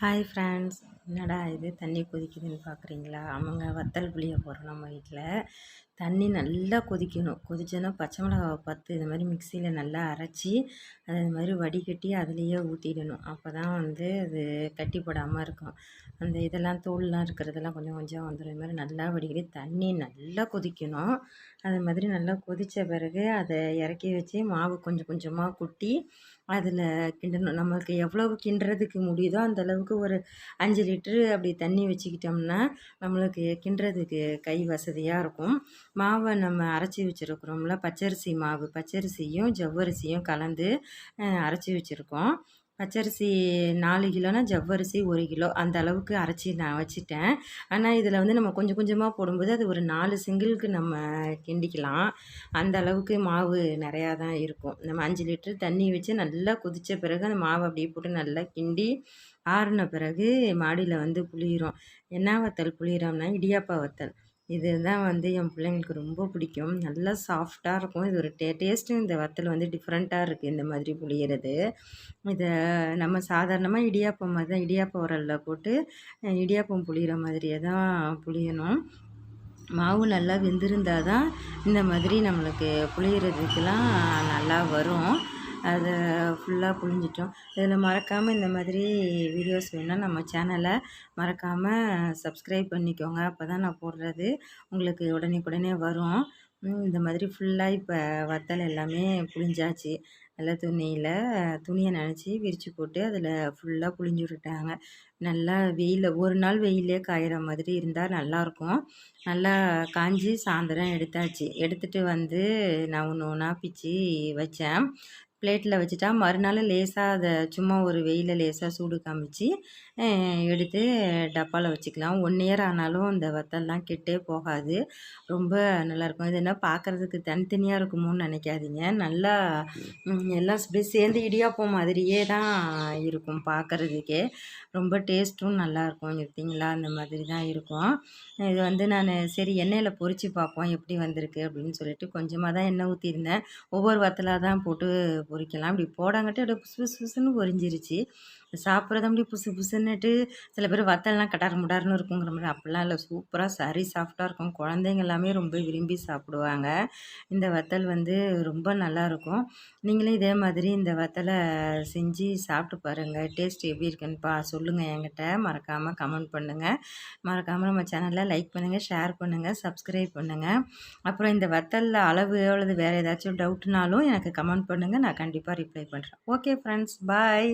Hi friends என்னடா இது தண்ணி கொதிக்குதுன்னு பார்க்குறீங்களா அவங்க வத்தல் புளியை போகிறோம் நம்ம வீட்டில் தண்ணி நல்லா கொதிக்கணும். கொதிச்சோன்னா பச்சை மிளகாவை பார்த்து இது மாதிரி மிக்சியில் நல்லா அரைச்சி அதை இது மாதிரி வடிகட்டி அதுலேயே ஊற்றிடணும் அப்போ தான் வந்து அது கட்டி போடாமல் இருக்கும். அந்த இதெல்லாம் தோல்லாம் இருக்கிறதெல்லாம் கொஞ்சம் கொஞ்சம் வந்துடும் இது மாதிரி நல்லா வடிகட்டி தண்ணி நல்லா கொதிக்கணும். அது மாதிரி நல்லா கொதித்த பிறகு அதை இறக்கி வச்சு மாவு கொஞ்சம் கொஞ்சமாக கொட்டி அதில் கிண்டணும். நம்மளுக்கு எவ்வளவு கிண்டுறதுக்கு முடியுதோ அந்த அளவுக்கு ஒரு அஞ்சு லிட்டரு அப்படி தண்ணி வச்சுக்கிட்டோம்னா நம்மளுக்கு கிண்டுறதுக்கு கை வசதியாக இருக்கும். மாவை நம்ம அரைச்சி வச்சுருக்குறோம்ல பச்சரிசி மாவு. பச்சரிசியும் ஜவ்வரிசியும் கலந்து அரைச்சி வச்சுருக்கோம். பச்சரிசி நாலு கிலோனா ஜவ்வரிசி ஒரு கிலோ. அந்த அளவுக்கு அரைச்சி நான் வச்சுட்டேன். ஆனால் இதில் வந்து நம்ம கொஞ்சம் கொஞ்சமாக போடும்போது அது ஒரு நாலு சிங்கிளுக்கு நம்ம கிண்டிக்கலாம். அந்த அளவுக்கு மாவு நிறையா தான் இருக்கும். நம்ம அஞ்சு லிட்டர் தண்ணி வச்சு நல்லா கொதித்த பிறகு அந்த மாவை அப்படியே போட்டு நல்லா கிண்டி ஆறின பிறகு மாடியில் வந்து புளியிறோம். என்ன வத்தல் புளியிறோம்னா இடியாப்பா வத்தல். இது தான் வந்து என் பிள்ளைங்களுக்கு ரொம்ப பிடிக்கும். நல்லா சாஃப்டாக இருக்கும். இது ஒரு டே டேஸ்ட்டும் இந்த வத்தல் வந்து டிஃப்ரெண்ட்டாக இருக்குது இந்த மாதிரி புளியிறது. இதை நம்ம சாதாரணமாக இடியாப்பம் மாதிரி தான் இடியாப்பம் உரலில் போட்டு இடியாப்பம் புளிகிற மாதிரியே தான் புளியணும். மாவு நல்லா வெந்திருந்தால் தான் இந்த மாதிரி நம்மளுக்கு புளியறதுக்கெலாம் நல்லா வரும். அதை ஃபுல்லாக புழிஞ்சிட்டோம். இதில் மறக்காமல் இந்த மாதிரி வீடியோஸ் வேணால் நம்ம சேனலை மறக்காமல் சப்ஸ்கிரைப் பண்ணிக்கோங்க. அப்போ தான் நான் போடுறது உங்களுக்கு உடனே வரும். இந்த மாதிரி ஃபுல்லாக இப்போ வத்தல் எல்லாமே புழிஞ்சாச்சு. நல்லா துணியில் துணியை நினச்சி விரித்து போட்டு அதில் ஃபுல்லாக புழிஞ்சு விட்டுட்டாங்க. நல்லா வெயிலில் ஒரு நாள் வெயிலே காயிற மாதிரி இருந்தால் நல்லாயிருக்கும் நல்லா காஞ்சி சாயந்தரம் எடுத்தாச்சு. எடுத்துகிட்டு வந்து நான் ஒன்று ஒன்றா பிச்சு வச்சேன். பிளேட்டில் வச்சுட்டா மறுநாள் லேசாக அதை சும்மா ஒரு வெயிலில் லேசாக சூடு காமிச்சு எடுத்து டப்பாவில் வச்சுக்கலாம். ஒன் இயர் ஆனாலும் அந்த வத்தல்லாம் கெட்டே போகாது. ரொம்ப நல்லாயிருக்கும் இது என்ன பார்க்குறதுக்கு தனித்தனியாக இருக்குமோன்னு நினைக்காதீங்க. நல்லா எல்லாம் அப்படியே சேர்ந்து இடியாப்பம் மாதிரியே தான் இருக்கும் பார்க்குறதுக்கே ரொம்ப டேஸ்ட்டும் நல்லாயிருக்கும் எடுத்திங்களா? அந்த மாதிரி தான் இருக்கும். இது வந்து நான் சரி எண்ணெயில் பொறிச்சு பார்ப்போம். எப்படி வந்திருக்கு அப்படின்னு சொல்லிட்டு கொஞ்சமாக தான் எண்ணெய் ஊற்றிருந்தேன் ஒவ்வொரு வத்தலாக தான் போட்டு பொரிக்கலாம் இப்படி போடாங்கட்டே அப்படியே புசு புசுன்னு பொரிஞ்சிருச்சு சாப்பிட்றது அப்படி புசு புசுன்னுட்டு சில பேர் வத்தல்லாம் கட்டார முடார்னு இருக்குங்கிற மாதிரி அப்படிலாம் இல்லை. சூப்பராக சரி சாஃப்டாக இருக்கும். குழந்தைங்க எல்லாமே ரொம்ப விரும்பி சாப்பிடுவாங்க. இந்த வத்தல் வந்து ரொம்ப நல்லாயிருக்கும் நீங்களும் இதே மாதிரி இந்த வத்தலை செஞ்சு சாப்பிட்டு பாருங்கள் டேஸ்ட் எப்படி இருக்குன்னு பா சொல்லுங்கள் என்கிட்ட. மறக்காமல் கமெண்ட் பண்ணுங்கள் மறக்காமல் நம்ம சேனலில் லைக் பண்ணுங்கள் ஷேர் பண்ணுங்கள் சப்ஸ்கிரைப் பண்ணுங்கள் அப்புறம் இந்த வத்தலில் அளவு அல்லது வேறு ஏதாச்சும் டவுட்னாலும் எனக்கு கமெண்ட் பண்ணுங்கள் நான் கண்டிப்பாக ரிப்ளை பண்ணுறேன் ஓகே ஃப்ரெண்ட்ஸ் பாய்.